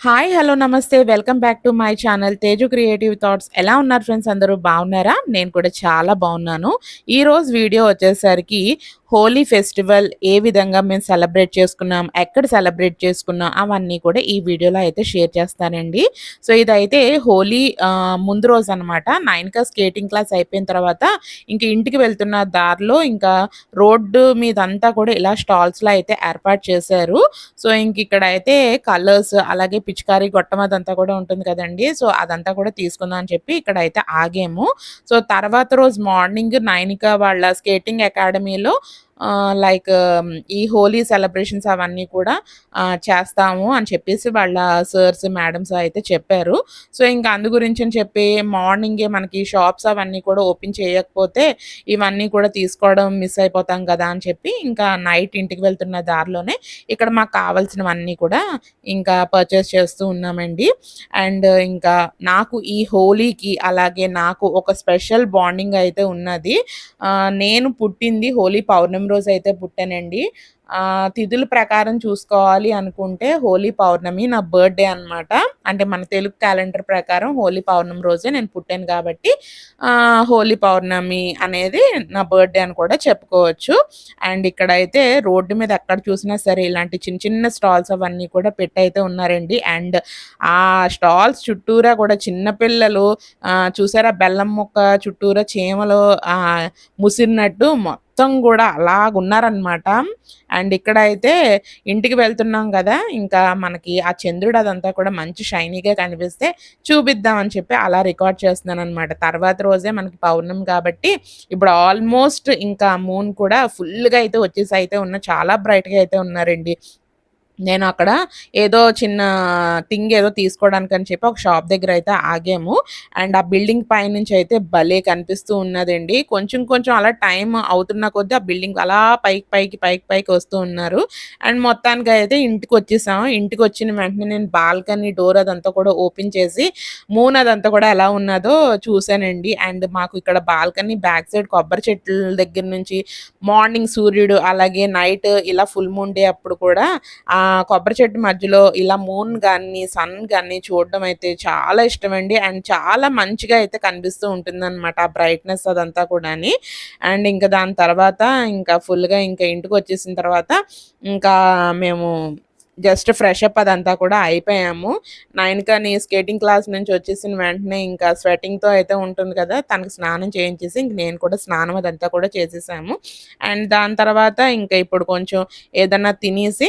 Hi hello నమస్తే welcome back to my channel Teju creative thoughts ఎలా ఉన్నారు friends అందరూ? బాగున్నారా? నేను కూడా చాలా బాగున్నాను. ఈరోజు వీడియో వచ్చేసరికి హోలీ ఫెస్టివల్ ఏ విధంగా మేము సెలబ్రేట్ చేసుకున్నాం ఎక్కడ సెలబ్రేట్ చేసుకున్నాం అవన్నీ కూడా ఈ వీడియోలో అయితే షేర్ చేస్తానండి. సో ఇదైతే హోలీ ముందు రోజు అనమాట నైన్కా స్కేటింగ్ క్లాస్ అయిపోయిన తర్వాత ఇంక ఇంటికి వెళ్తున్న దారిలో ఇంకా రోడ్డు మీదంతా కూడా ఇలా స్టాల్స్లో అయితే ఏర్పాటు చేశారు. సో ఇంక ఇక్కడ అయితే కలర్స్ అలాగే పిచికారీ గొట్టం అదంతా కూడా ఉంటుంది కదండి. సో అదంతా కూడా తీసుకుందాం అని చెప్పి ఇక్కడ అయితే ఆగాము. సో తర్వాత రోజు మార్నింగ్ నైన్కా వాళ్ళ స్కేటింగ్ అకాడమీలో లైక్ um, ఈ హోలీ సెలబ్రేషన్స్ అవన్నీ కూడా చేస్తాము అని చెప్పేసి వాళ్ళ సర్స్ మేడమ్స్ అయితే చెప్పారు. సో ఇంకా అందు గురించి అని చెప్పి మార్నింగే మనకి షాప్స్ అవన్నీ కూడా ఓపెన్ చేయకపోతే ఇవన్నీ కూడా తీసుకోవడం మిస్ అయిపోతాం కదా అని చెప్పి ఇంకా నైట్ ఇంటికి వెళ్తున్న దారిలోనే ఇక్కడ మాకు కావాల్సినవన్నీ కూడా ఇంకా పర్చేస్ చేస్తూ ఉన్నామండి. అండ్ ఇంకా నాకు ఈ హోలీకి అలాగే నాకు ఒక స్పెషల్ బాండింగ్ అయితే ఉన్నది. నేను పుట్టింది హోలీ పౌర్ణమి రోజు అయితే పుట్టానండి. తిథుల ప్రకారం చూసుకోవాలి అనుకుంటే హోలీ పౌర్ణమి నా బర్త్డే అనమాట అంటే మన తెలుగు క్యాలెండర్ ప్రకారం హోలీ పౌర్ణమి రోజే నేను పుట్టాను కాబట్టి హోలీ పౌర్ణమి అనేది నా బర్త్డే అని కూడా చెప్పుకోవచ్చు. అండ్ ఇక్కడైతే రోడ్డు మీద ఎక్కడ చూసినా సరే ఇలాంటి చిన్న చిన్న స్టాల్స్ అవన్నీ కూడా పెట్టయితే ఉన్నారండి. అండ్ ఆ స్టాల్స్ చుట్టూరా కూడా చిన్నపిల్లలు చూసారా బెల్లం మొక్క చుట్టూరా చీమలు ముసిరినట్టు మొత్తం కూడా అలాగున్నారనమాట అండ్ ఇక్కడ అయితే ఇంటికి వెళ్తున్నాం కదా ఇంకా మనకి ఆ చంద్రుడు అదంతా కూడా మంచి షైనీగా కనిపిస్తే చూపిద్దామని చెప్పి అలా రికార్డ్ చేస్తున్నాను అనమాట తర్వాత రోజే మనకి పౌర్ణమి కాబట్టి ఇప్పుడు ఆల్మోస్ట్ ఇంకా మూన్ కూడా ఫుల్గా అయితే వచ్చేసి అయితే ఉన్న చాలా బ్రైట్గా అయితే ఉన్నారండి. నేను అక్కడ ఏదో చిన్న థింగ్ ఏదో తీసుకోవడానికి అని చెప్పి ఒక షాప్ దగ్గర అయితే ఆగాము. అండ్ ఆ బిల్డింగ్ పైనుంచి అయితే భలే కనిపిస్తూ ఉన్నదండి. కొంచెం కొంచెం అలా టైం అవుతున్న కొద్దీ ఆ బిల్డింగ్ అలా పైకి పైకి పైకి పైకి వస్తూ ఉన్నారు. అండ్ మొత్తానికి అయితే ఇంటికి వచ్చేసాము. ఇంటికి వచ్చిన వెంటనే నేను బాల్కనీ డోర్ అదంతా కూడా ఓపెన్ చేసి మూన్ అదంతా కూడా ఎలా ఉన్నదో చూశానండి. అండ్ మాకు ఇక్కడ బాల్కనీ బ్యాక్ సైడ్ కొబ్బరి చెట్ల దగ్గర నుంచి మార్నింగ్ సూర్యుడు అలాగే నైట్ ఇలా ఫుల్ మూన్ డే అప్పుడు కూడా ఆ కొబ్బరి చెట్టు మధ్యలో ఇలా మూన్ కానీ సన్ కానీ చూడడం అయితే చాలా ఇష్టం అండి అండ్ చాలా మంచిగా అయితే కనిపిస్తూ ఉంటుంది అనమాట ఆ బ్రైట్నెస్ అదంతా కూడా అండ్ ఇంకా దాని తర్వాత ఇంకా ఫుల్గా ఇంకా ఇంటికి వచ్చేసిన తర్వాత ఇంకా మేము జస్ట్ ఫ్రెష్ అప్ అదంతా కూడా అయిపోయాము. నైన్ నీ స్కేటింగ్ క్లాస్ నుంచి వచ్చేసిన వెంటనే ఇంకా స్వెటింగ్తో అయితే ఉంటుంది కదా తనకు స్నానం చేయించేసి ఇంక నేను కూడా స్నానం అదంతా కూడా చేసేసాము. అండ్ దాని తర్వాత ఇంకా ఇప్పుడు కొంచెం ఏదన్నా తినేసి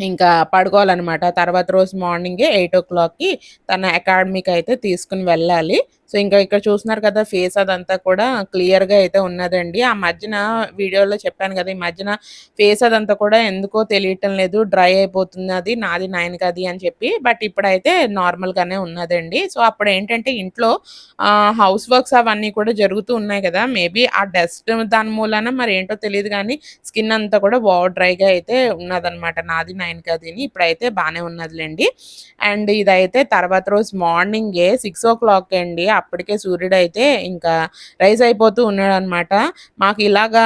ఇంకా పడుకోవాలన్నమాట. తర్వాత రోజు మార్నింగే ఎయిట్ ఓ క్లాక్కి తన అకాడమీకి అయితే తీసుకుని వెళ్ళాలి. సో ఇంకా ఇక్కడ చూస్తున్నారు కదా ఫేస్ అదంతా కూడా క్లియర్గా అయితే ఉన్నదండి. ఆ మధ్యన వీడియోలో చెప్పాను కదా ఈ మధ్యన ఫేస్ అదంతా కూడా ఎందుకో తెలియటం లేదు డ్రై అయిపోతుంది అది నాది నైన్ అది అని చెప్పి బట్ ఇప్పుడైతే నార్మల్గానే ఉన్నదండి. సో అప్పుడు ఏంటంటే ఇంట్లో హౌస్ వర్క్స్ అవన్నీ కూడా జరుగుతూ ఉన్నాయి కదా మేబీ ఆ డస్ట్ దాని మూలన మరి ఏంటో తెలియదు కానీ స్కిన్ అంతా కూడా ఓవర్ డ్రైగా అయితే ఉన్నదనమాట నాది నైన్ కదిని ఇప్పుడైతే బాగానే ఉన్నదిలేండి. అండ్ ఇదైతే తర్వాత రోజు మార్నింగే సిక్స్ ఓ క్లాక్ అండి అప్పటికే సూర్యుడు అయితే ఇంకా రైజ్ అయిపోతూ ఉన్నాడు అనమాట మాకు ఇలాగా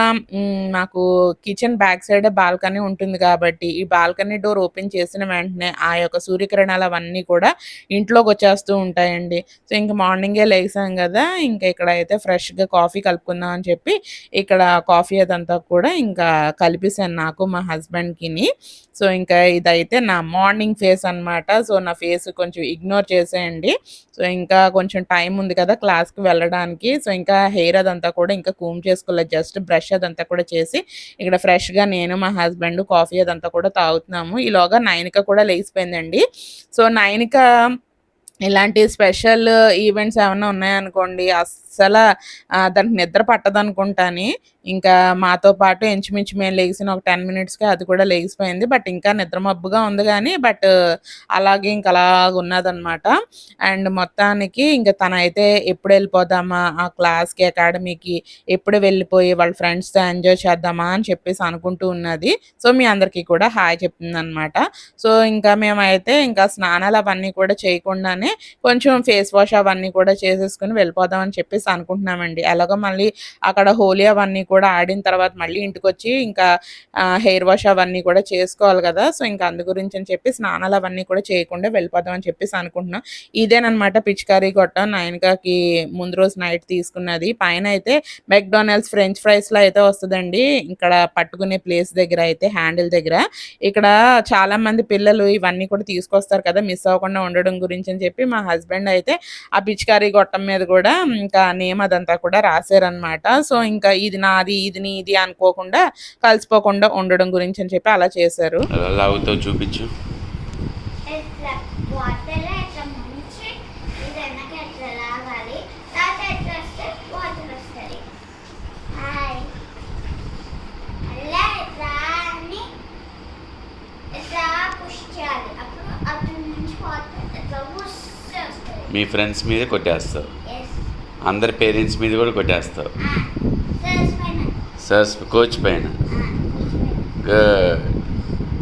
మాకు కిచెన్ బ్యాక్ సైడ్ బాల్కనీ ఉంటుంది కాబట్టి ఈ బాల్కనీ డోర్ ఓపెన్ చేసిన వెంటనే ఆ యొక్క సూర్యకిరణాలు అవన్నీ కూడా ఇంట్లోకి వచ్చేస్తూ ఉంటాయండి. సో ఇంకా మార్నింగే లేసాం కదా ఇంకా ఇక్కడ అయితే ఫ్రెష్గా కాఫీ కలుపుకుందాం అని చెప్పి ఇక్కడ కాఫీ అదంతా కూడా ఇంకా కలిపేశాను నాకు మా హస్బెండ్కిని. సో ఇంకా ఇదైతే నా మార్నింగ్ ఫేస్ అనమాట సో నా ఫేస్ కొంచెం ఇగ్నోర్ చేసేయండి. సో ఇంకా కొంచెం టైం ఉంది కదా క్లాస్కి వెళ్ళడానికి. సో ఇంకా హెయిర్ అదంతా కూడా ఇంకా కూమ్ చేసుకోలేదు. జస్ట్ బ్రష్ అదంతా కూడా చేసి ఇక్కడ ఫ్రెష్గా నేను మా హస్బెండ్ కాఫీ అదంతా కూడా తాగుతున్నాము. ఈలోగా నైన్క కూడా లేచిపోయిందండి. సో నైన్క ఇలాంటి స్పెషల్ ఈవెంట్స్ ఏమైనా ఉన్నాయనుకోండి అస్సలు దానికి నిద్ర పట్టదనుకుంటాని. ఇంకా మాతో పాటు ఇంచుమించు మేము లేచిన ఒక టెన్ మినిట్స్కి అది కూడా లేచిపోయింది బట్ ఇంకా నిద్ర మబ్బుగా ఉంది కానీ బట్ అలాగే ఇంకా అలాగ ఉన్నదనమాట. అండ్ మొత్తానికి ఇంకా తన అయితే ఎప్పుడు వెళ్ళిపోదామా ఆ క్లాస్కి అకాడమీకి ఎప్పుడు వెళ్ళిపోయి వాళ్ళ ఫ్రెండ్స్తో ఎంజాయ్ చేద్దామా అని చెప్పేసి అనుకుంటూ ఉన్నది. సో మీ అందరికీ కూడా హాయ్ చెప్తుంది అనమాట సో ఇంకా మేమైతే ఇంకా స్నానాలు అవన్నీ కూడా చేయకుండానే కొంచెం ఫేస్ వాష్ అవన్నీ కూడా చేసేసుకుని వెళ్ళిపోదామని చెప్పేసి అనుకుంటున్నామండి. ఎలాగో మళ్ళీ అక్కడ హోలీ అవన్నీ కూడా ఆడిన తర్వాత మళ్ళీ ఇంటికి వచ్చి ఇంకా హెయిర్ వాష్ అవన్నీ కూడా చేసుకోవాలి కదా. సో ఇంకా అందు గురించి అని చెప్పి స్నానాలు అవన్నీ కూడా చేయకుండా వెళ్ళిపోదాం అని చెప్పేసి అనుకుంటున్నాం. ఇదేనమాట పిచికారీ గొట్టం నైన్కాకి ముందు రోజు నైట్ తీసుకున్నది. పైన అయితే మెక్డొనాల్డ్స్ ఫ్రెంచ్ ఫ్రైస్లో అయితే వస్తుందండి. ఇక్కడ పట్టుకునే ప్లేస్ దగ్గర అయితే హ్యాండిల్ దగ్గర. ఇక్కడ చాలామంది పిల్లలు ఇవన్నీ కూడా తీసుకొస్తారు కదా మిస్ అవ్వకుండా ఉండడం గురించి అని చెప్పి మా హస్బెండ్ అయితే ఆ పిచికారీ గొట్టం మీద కూడా ఇంకా నేమ్ అదంతా కూడా రాశారనమాట సో ఇంకా ఇది నాది ఇది నీది అనుకోకుండా కలిసిపోకుండా ఉండడం గురించి అని చెప్పి అలా చేశారు. చూపించు. మీ ఫ్రెండ్స్ మీద కొట్టేస్తావు ఎస్ అందరి పేరెంట్స్ మీద కూడా కొట్టేస్తావు. సర్స్ కోచ్ పైన. గుడ్.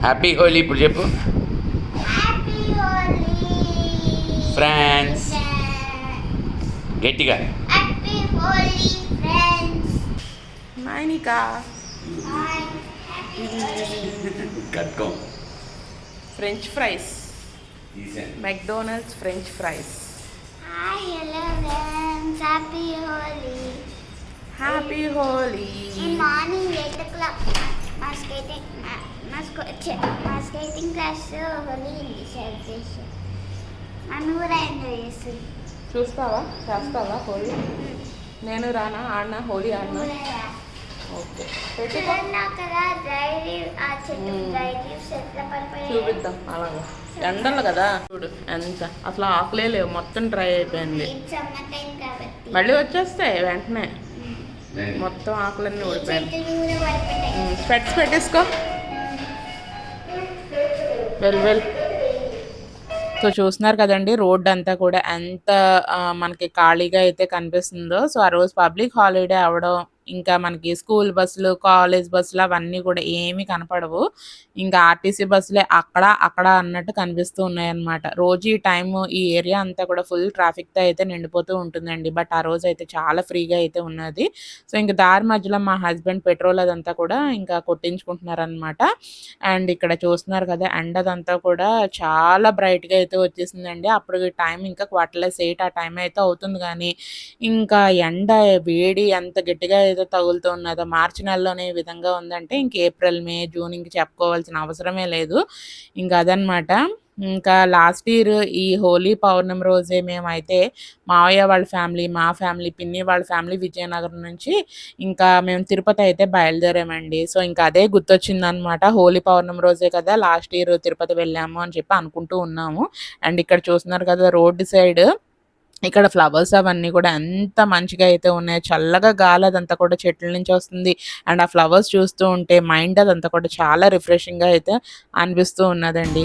హ్యాపీ హోలీ ఇప్పుడు చెప్పు. హ్యాపీ హోలీ. Friends. గట్టిగా. Happy Holi friends. Nainika. Hi happy Holi. కట్టుకో french fries. McDonald's french fries. Happy Holi happy Holi morning eight o'clock మా స్కేటింగ్ మా మా స్కేటింగ్ క్లాస్ హోలీ ఉంది సెలబ్రేషన్ మనం కూడా ఎంజాయ్ చేస్తుంది చూస్తావా? చేస్తావా హోలీ నేను రానా? ఆడినా? హోలీ ఆడినా? ఓకే. చూపిద్దాం అలాగా. ఎండలు కదా? చూడు ఎంత? అసలు ఆకులే లేవు మొత్తం డ్రై అయిపోయింది. మళ్ళీ వచ్చేస్తాయి వెంటనే. మొత్తం ఆకులన్నీ ఊడిపోయాయి. స్పెట్స్ పెట్టేసుకో. వెల్ వెల్ సో చూస్తున్నారు కదండి రోడ్ అంతా కూడా ఎంత మనకి ఖాళీగా అయితే కనిపిస్తుందో. సో ఆ రోజు పబ్లిక్ హాలిడే అవడం ఇంకా మనకి స్కూల్ బస్సులు కాలేజ్ బస్సులు అవన్నీ కూడా ఏమీ కనపడవు. ఇంకా ఆర్టీసీ బస్సులే అక్కడ అక్కడ అన్నట్టు కనిపిస్తూ ఉన్నాయన్నమాట. రోజు ఈ టైం ఈ ఏరియా అంతా కూడా ఫుల్ ట్రాఫిక్తో అయితే నిండిపోతూ ఉంటుందండి. బట్ ఆ రోజు అయితే చాలా ఫ్రీగా అయితే ఉన్నది. సో ఇంకా దారి మధ్యలో మా హస్బెండ్ పెట్రోల్ అదంతా కూడా ఇంకా కొట్టించుకుంటున్నారనమాట అండ్ ఇక్కడ చూస్తున్నారు కదా ఎండ అదంతా కూడా చాలా బ్రైట్గా అయితే వచ్చేసిందండి. అప్పుడు టైం ఇంకా క్వార్టర్లెస్ ఎయిట్ ఆ టైం అయితే అవుతుంది కానీ ఇంకా ఎండ వేడి ఎంత గట్టిగా అయితే తగులుతూ ఉన్నదో మార్చి నెలలోనే ఈ విధంగా ఉందంటే ఇంక ఏప్రిల్ మే జూన్ ఇంక చెప్పుకోవాల్సిన అవసరమే లేదు. ఇంక అదనమాట ఇంకా లాస్ట్ ఇయర్ ఈ హోలీ పౌర్ణమి రోజే మేమైతే మావయ్య వాళ్ళ ఫ్యామిలీ మా ఫ్యామిలీ పిన్ని వాళ్ళ ఫ్యామిలీ విజయనగరం నుంచి ఇంకా మేము తిరుపతి అయితే బయలుదేరామండి. సో ఇంకా అదే గుర్తొచ్చిందనమాట హోలీ పౌర్ణమి రోజే కదా లాస్ట్ ఇయర్ తిరుపతి వెళ్ళాము అని చెప్పి అనుకుంటూ ఉన్నాము. అండ్ ఇక్కడ చూస్తున్నారు కదా రోడ్డు సైడ్ ఇక్కడ ఫ్లవర్స్ అవన్నీ కూడా ఎంత మంచిగా అయితే ఉన్నాయి చల్లగా గాలి అదంతా కూడా చెట్ల నుంచి వస్తుంది. అండ్ ఆ ఫ్లవర్స్ చూస్తూ ఉంటే మైండ్ అదంతా కూడా చాలా రిఫ్రెషింగ్గా అయితే అనిపిస్తూ ఉన్నదండి.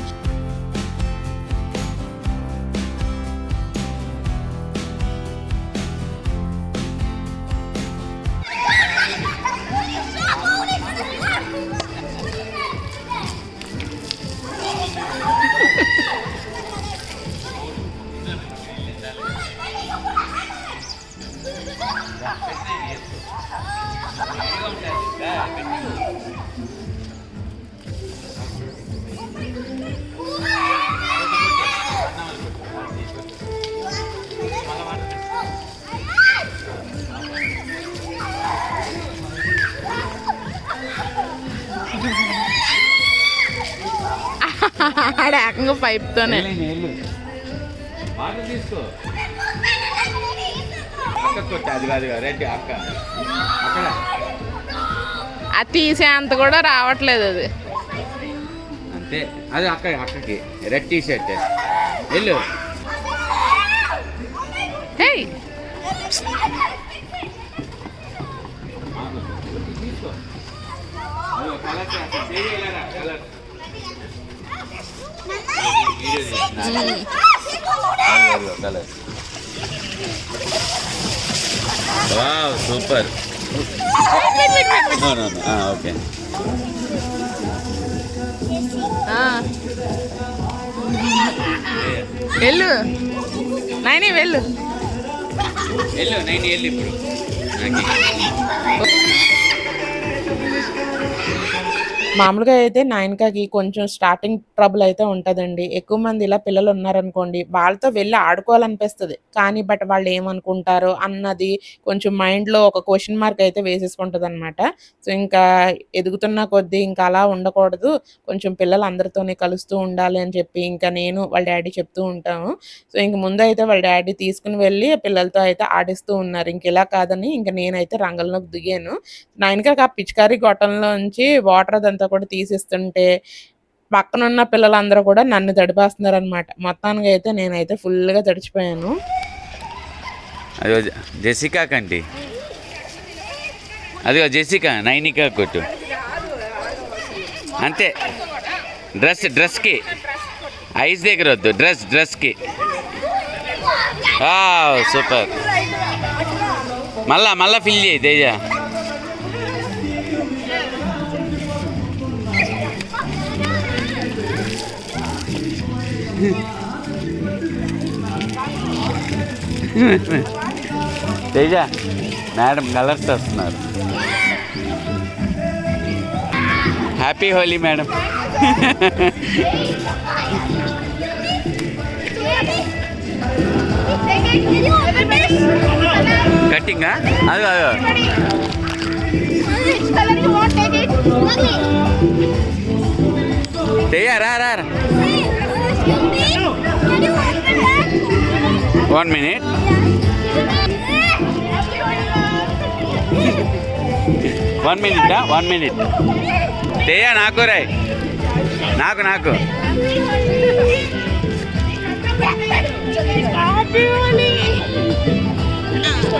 ఆడ ఏకంగా పైప్తోనే తీసుకో. అది కాదు రెడ్డి అక్క. అక్కడ. అది తీసే అంత కూడా రావట్లేదు అది. అంతే. అది అక్క అక్కకి. రెడ్ టీ షర్ట్ వెళ్ళు కలర్. వీడియో తీస్తున్నా. అదిగో, అదిగో, కలర్ వావ్ సూపర్ ఓకే వెళ్ళు. నైని వెళ్ళు. వెళ్ళు నైన్ వెళ్ళు ఇప్పుడు. మామూలుగా అయితే నయనకకి కొంచెం స్టార్టింగ్ ట్రబుల్ అయితే ఉంటదండి. ఎక్కువ మంది ఇలా పిల్లలు ఉన్నారనుకోండి, వాళ్ళతో వెళ్ళి ఆడుకోవాలనిపిస్తుంది కానీ బట్ వాళ్ళు ఏమనుకుంటారు అన్నది కొంచెం మైండ్‌లో ఒక క్వశ్చన్ మార్క్ అయితే వేసేసుకుంటదనమాట. సో, ఇంకా ఎదుగుతున్న కొద్దీ ఇంకా అలా ఉండకూడదు. కొంచెం పిల్లలు అందరితోనే కలుస్తూ ఉండాలి అని చెప్పి ఇంకా నేను వాళ్ళ డాడీ చెప్తూ ఉంటాము. సో, ఇంక ముందు అయితే వాళ్ళ డాడీ తీసుకుని వెళ్ళి పిల్లలతో అయితే ఆడిస్తూ ఉన్నారు. ఇంక ఇలా కాదని ఇంకా నేనైతే రంగంలోకి దిగాను. నయనకకి ఆ పిచికారీ గొట్టంలోంచి వాటర్ అదంతా కూడా తీసిస్తుంటే, పక్కనున్న పిల్లలందరూ కూడా నన్ను తడిపాస్తున్నారు అనమాట మొత్తానికి అయితే నేనైతే ఫుల్‌గా తడిచిపోయాను. అదిగో జెసికా కంటి. అదిగో జెసికా నైనికా కొట్టు. అంతే. డ్రెస్ డ్రెస్కి. ఐస్ దగ్గర వద్దు డ్రెస్ డ్రెస్కి. సూపర్. మళ్ళా మళ్ళా ఫిల్ చేయి తేజ. తేజ మేడం కలర్స్ వస్తున్నారు. Happy Holi madam. కట్టింగా? అదో అదో తెయ్యారా రా రా. One minute one minute one minute Teja నాకు రాయ్ నాకు నాకు.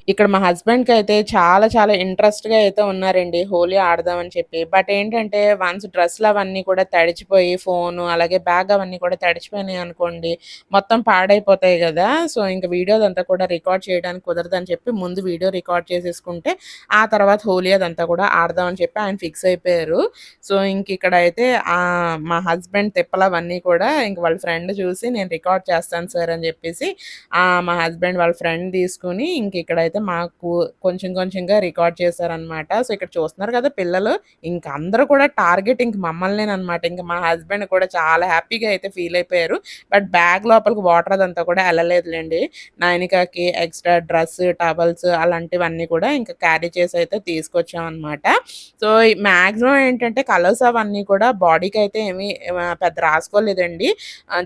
ఇక్కడ మా హస్బెండ్‌కి అయితే చాలా చాలా ఇంట్రెస్ట్‌గా అయితే ఉన్నారండి హోలీ ఆడదామని చెప్పి. బట్ ఏంటంటే వన్స్ డ్రెస్‌లు అవన్నీ కూడా తడిచిపోయి ఫోను అలాగే బ్యాగ్ అవన్నీ కూడా తడిచిపోయినాయి అనుకోండి, మొత్తం పాడైపోతాయి కదా సో, ఇంక వీడియో అదంతా కూడా రికార్డ్ చేయడానికి కుదరదని చెప్పి ముందు వీడియో రికార్డ్ చేసేసుకుంటే, ఆ తర్వాత హోలీ అదంతా కూడా ఆడదామని చెప్పి ఆయన ఫిక్స్ అయిపోయారు. సో, ఇంక ఇక్కడ అయితే మా హస్బెండ్ తిప్పలు అవన్నీ కూడా ఇంక వాళ్ళ ఫ్రెండ్ చూసి నేను రికార్డ్ చేస్తాను సార్ అని చెప్పేసి మా హస్బెండ్ వాళ్ళ ఫ్రెండ్ తీసుకొని ఇంక అయితే మాకు కొంచెం కొంచెంగా రికార్డ్ చేశారనమాట. సో, ఇక్కడ చూస్తున్నారు కదా పిల్లలు ఇంక అందరూ కూడా టార్గెట్ ఇంక మమ్మల్నేనమాట ఇంక మా హస్బెండ్ కూడా చాలా హ్యాపీగా అయితే ఫీల్ అయిపోయారు. బట్ బ్యాగ్ లోపలికి వాటర్ అదంతా కూడా వెళ్ళలేదులేండి నయనికకి ఎక్స్‌ట్రా డ్రెస్, టవల్స్ అలాంటివన్నీ కూడా ఇంకా క్యారీ చేసి అయితే తీసుకొచ్చామన్నమాట సో, మాక్సిమం ఏంటంటే కలర్స్ అవన్నీ కూడా బాడీకి అయితే ఏమీ పెద్ద రాసుకోలేదండి.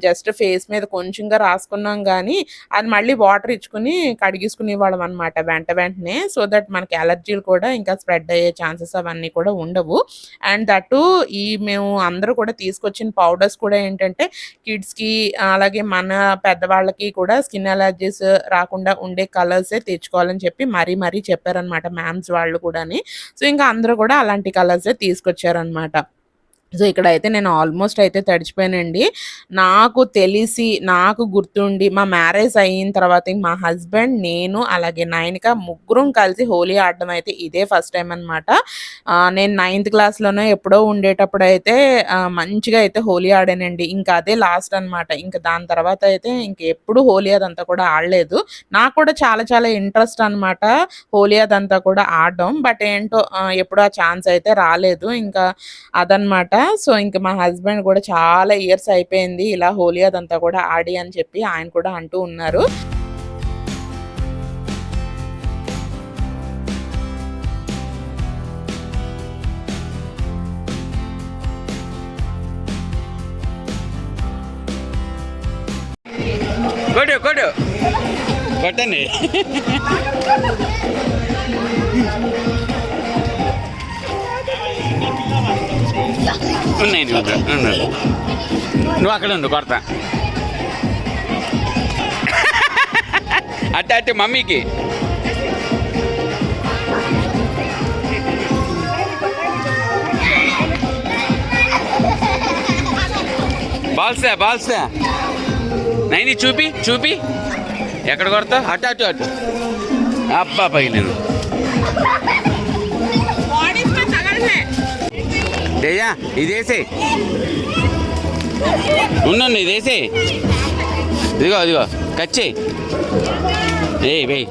జస్ట్ ఫేస్ మీద కొంచెంగా రాసుకున్నాం కానీ అది మళ్ళీ వాటర్ ఇచ్చుకొని కడిగేసుకునేవాళ్ళం అనమాట వెంట వెంటనే. సో, దట్ మనకి అలర్జీలు కూడా ఇంకా స్ప్రెడ్ అయ్యే ఛాన్సెస్ అవన్నీ కూడా ఉండవు. అండ్ దట్టు ఈ మేము అందరూ కూడా తీసుకొచ్చిన పౌడర్స్ కూడా ఏంటంటే కిడ్స్‌కి అలాగే మన పెద్దవాళ్ళకి కూడా స్కిన్ అలర్జీస్ రాకుండా ఉండే కలర్సే తెచ్చుకోవాలని చెప్పి మరీ మరీ చెప్పారనమాట మ్యామ్స్ వాళ్ళు కూడాని. సో, ఇంకా అందరూ కూడా అలాంటి కలర్సే తీసుకొచ్చారనమాట. సో, ఇక్కడైతే నేను ఆల్మోస్ట్ అయితే తడిచిపోయానండి. నాకు తెలిసి, నాకు గుర్తుండి మా మ్యారేజ్ అయిన తర్వాత మా హస్బెండ్, నేను అలాగే నయనిక ముగ్గురం కలిసి హోలీ ఆడడం అయితే ఇదే ఫస్ట్ టైం అనమాట. నేను నైన్త్ క్లాస్లోనే ఎప్పుడో ఉండేటప్పుడు అయితే మంచిగా అయితే హోలీ ఆడానండి. ఇంకా అదే లాస్ట్ అనమాట. ఇంక దాని తర్వాత అయితే ఇంకెప్పుడు హోలీ అదంతా కూడా ఆడలేదు. నాకు కూడా చాలా చాలా ఇంట్రెస్ట్ అనమాట హోలీ అదంతా కూడా ఆడడం. బట్ ఏంటో ఎప్పుడు ఆ ఛాన్స్ అయితే రాలేదు. ఇంకా అదనమాట. సో, ఇంక మా హస్బెండ్ కూడా చాలా ఇయర్స్ అయిపోయింది. ఇలా హోలీ అదంతా కూడా ఆడి అని చెప్పి ఆయన కూడా అంటూ ఉన్నారు. కొట్టు కొట్టు. కొట్టండి. ఉన్నాయి నువ్వు నువ్వు అక్కడ ఉండు కొడతా. అట్ట అట్టే మమ్మీకి. బాల్సా బాల్సా. నైని చూపి చూపి. ఎక్కడ కొడతా అటు అటు అటు. అబ్బా పగిలిను తేజ ఇదేసే. ఉండండి ఇదేసే. ఇదిగో ఇదిగో కచ్చే ఏ వేయ్.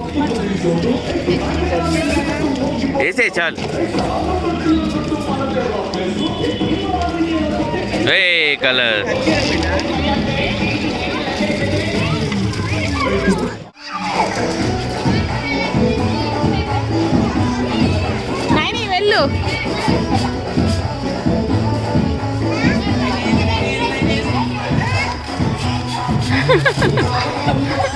వేసే చాలు. ఏ కలర్. వెళ్ళు. Thank you.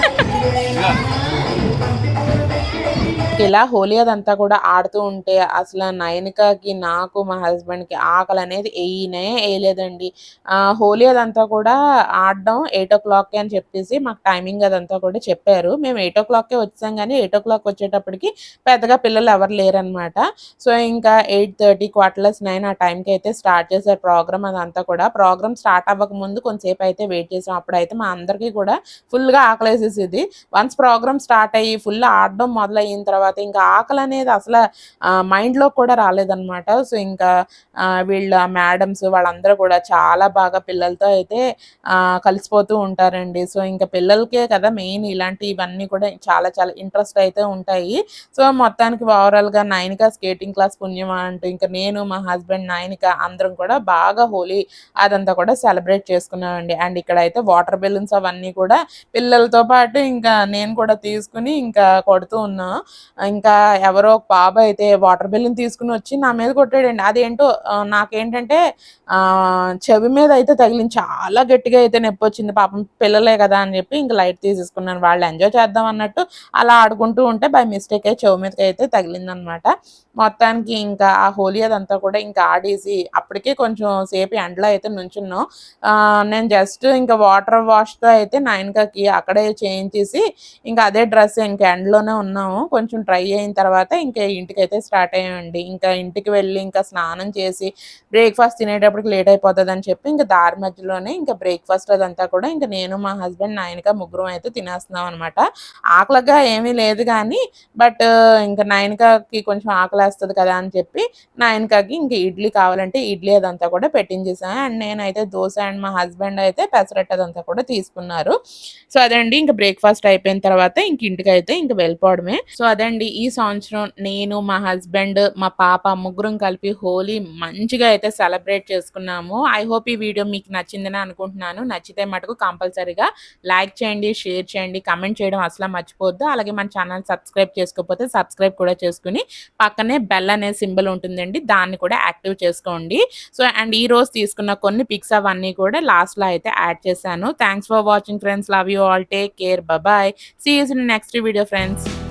వెళ్ళు ఇలా హోలీ అదంతా కూడా ఆడుతూ ఉంటే అసలు నయనికకి నాకు మా హస్బెండ్కి ఆకలి అనేది వేయనే వేయలేదండి. ఆ, హోలీ అదంతా కూడా ఆడడం ఎయిట్ ఓ క్లాక్కి అని చెప్పేసి మాకు టైమింగ్ అదంతా కూడా చెప్పారు. మేము ఎయిట్ ఓ క్లాక్కే వచ్చాం కానీ ఎయిట్ ఓ క్లాక్ వచ్చేటప్పటికి పెద్దగా పిల్లలు ఎవరు లేరనమాట సో ఇంకా ఎయిట్ థర్టీ క్వార్టర్స్ నైన్ ఆ టైంకి అయితే స్టార్ట్ చేశారు ప్రోగ్రామ్ అదంతా కూడా. ప్రోగ్రామ్ స్టార్ట్ అవ్వక ముందు కొంతసేపు అయితే వెయిట్ చేసాం. అప్పుడైతే మా అందరికీ కూడా ఫుల్గా ఆకలేసేసేది. వన్స్ ప్రోగ్రామ్ స్టార్ట్ అయ్యి ఫుల్ ఆడడం మొదలైన తర్వాత ఇంకా ఆకలి అనేది అసలు మైండ్లో కూడా రాలేదన్నమాట. సో ఇంకా వీళ్ళ మేడమ్స్ వాళ్ళందరూ కూడా చాలా బాగా పిల్లలతో అయితే కలిసిపోతూ ఉంటారండి. సో ఇంకా పిల్లలకే కదా మెయిన్ ఇలాంటి ఇవన్నీ కూడా చాలా చాలా ఇంట్రెస్ట్ అయితే ఉంటాయి. సో మొత్తానికి ఓవరాల్గా నైనిక స్కేటింగ్ క్లాస్ పుణ్యమా అంటూ ఇంకా నేను మా హస్బెండ్ నైనిక అందరం కూడా బాగా హోలీ అదంతా కూడా సెలబ్రేట్ చేసుకున్నామండి. అండ్ ఇక్కడ అయితే వాటర్ బెలూన్స్ అవన్నీ కూడా పిల్లలతో పాటు ఇంకా నేను కూడా తీసుకుని ఇంకా కొడుతూ ఉన్నాను ఇంకా ఎవరో ఒక బాబు అయితే వాటర్ బెలూన్ తీసుకుని వచ్చి నా మీద కొట్టాడండి. అదేంటో నాకేంటంటే చెవి మీద అయితే తగిలింది చాలా గట్టిగా అయితే నొప్పి వచ్చింది. పాపం పిల్లలే కదా అని చెప్పి ఇంకా లైట్ తీసేసుకున్నాను. వాళ్ళు ఎంజాయ్ చేద్దాం అన్నట్టు అలా ఆడుకుంటూ ఉంటే బై మిస్టేక్ అయితే చెవి మీదకి అయితే తగిలిందనమాట. మొత్తానికి ఇంకా ఆ హోలీ అదంతా కూడా ఇంకా ఆడేసి అప్పటికే కొంచెం సేపు ఎండలో అయితే నుంచున్నాం. నేను జస్ట్ ఇంకా వాటర్ వాష్తో అయితే నైన్కాకి అక్కడే చేయించేసి ఇంకా అదే డ్రెస్ ఇంకా ఎండలోనే ఉన్నాము. కొంచెం డ్రై అయిన తర్వాత ఇంకా ఇంటికి అయితే స్టార్ట్ అయ్యామండి. ఇంకా ఇంటికి వెళ్ళి ఇంకా స్నానం చేసి బ్రేక్ఫాస్ట్ తినేటప్పటికి లేట్ అయిపోతుంది అని చెప్పి ఇంకా దారి మధ్యలోనే ఇంకా బ్రేక్ఫాస్ట్ అదంతా కూడా ఇంకా నేను మా హస్బెండ్ నాయనక ముగ్గురం అయితే తినేస్తున్నాం అనమాట ఆకలిగా ఏమీ లేదు కానీ బట్ ఇంకా నాయనకకి కొంచెం ఆకలేస్తుంది కదా అని చెప్పి నాయనకకి ఇంకా ఇడ్లీ కావాలంటే ఇడ్లీ అదంతా కూడా పెట్టించేసాను. అండ్ నేనైతే దోశ అండ్ మా హస్బెండ్ అయితే పెసరట్టు అదంతా కూడా తీసుకున్నారు. సో అదండి ఇంకా బ్రేక్ఫాస్ట్ అయిపోయిన తర్వాత ఇంక ఇంటికి అయితే ఇంక వెళ్ళిపోవడమే. సో అదండి అండి ఈ సంవత్సరం నేను మా హస్బెండ్ మా పాప ముగ్గురం కలిపి హోలీ మంచిగా అయితే సెలబ్రేట్ చేసుకున్నాము. ఐ హోప్ ఈ వీడియో మీకు నచ్చిందని అనుకుంటున్నాను. నచ్చితే మటుకు కంపల్సరీగా లైక్ చేయండి షేర్ చేయండి కమెంట్ చేయడం అసలు మర్చిపోవద్దు. అలాగే మన ఛానల్ సబ్స్క్రైబ్ చేసుకోకపోతే సబ్స్క్రైబ్ కూడా చేసుకుని పక్కనే బెల్ అనే సింబల్ ఉంటుందండి దాన్ని కూడా యాక్టివ్ చేసుకోండి. సో అండ్ ఈ రోజు తీసుకున్న కొన్ని పిక్స్ అవన్నీ కూడా లాస్ట్లో అయితే యాడ్ చేశాను. Thanks for watching friends love you all take care bye see you in next video friends